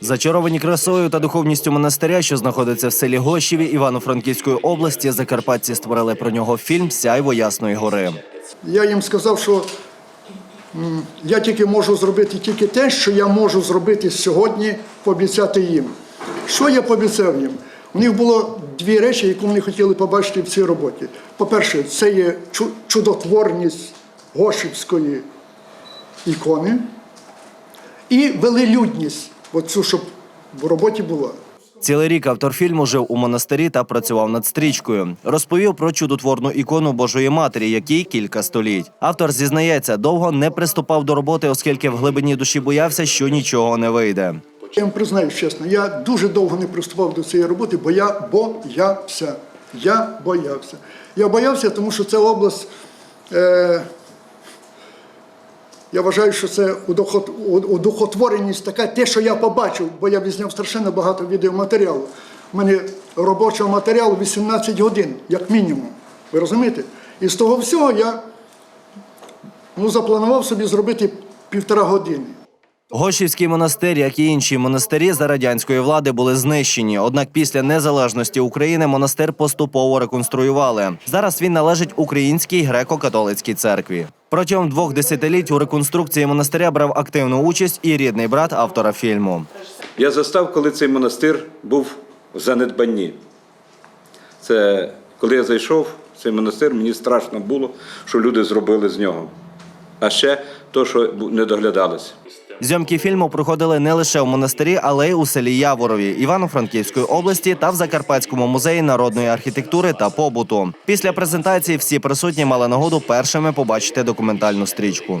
Зачаровані красою та духовністю монастиря, що знаходиться в селі Гощеві Івано-Франківської області, закарпатці створили про нього фільм Сяйво Ясної гори. Я їм сказав, що я тільки можу зробити тільки те, що я можу зробити сьогодні, пообіцяти їм. Що я пообіцяв їм? У них було дві речі, які вони хотіли побачити в цій роботі. По-перше, це є чудотворність Гошівської ікони і велелюдність, оцю, щоб в роботі була. Цілий рік автор фільму жив у монастирі та працював над стрічкою. Розповів про чудотворну ікону Божої Матері, якій кілька століть. Автор зізнається, довго не приступав до роботи, оскільки в глибині душі боявся, що нічого не вийде. Я вам признаюсь чесно, я дуже довго не приступав до цієї роботи, бо я боявся. Я боявся. Я боявся, тому що це область. Е, я вважаю, що це удохот- у- удохотвореність така, те, що я побачив, бо я відзняв страшенно багато відеоматеріалу. У мене робочого матеріалу 18 годин, як мінімум. Ви розумієте? І з того всього я ну, запланував собі зробити півтора години. Гошівський монастир, як і інші монастирі за радянської влади, були знищені. Однак після незалежності України монастир поступово реконструювали. Зараз він належить Українській греко-католицькій церкві. Протягом двох десятиліть у реконструкції монастиря брав активну участь і рідний брат автора фільму. Я застав, коли цей монастир був в занедбанні. Це коли я зайшов в цей монастир, мені страшно було, що люди зробили з нього. А ще то, що не доглядалося. Зйомки фільму проходили не лише у монастирі, але й у селі Яворові Івано-Франківської області та в Закарпатському музеї народної архітектури та побуту. Після презентації всі присутні мали нагоду першими побачити документальну стрічку.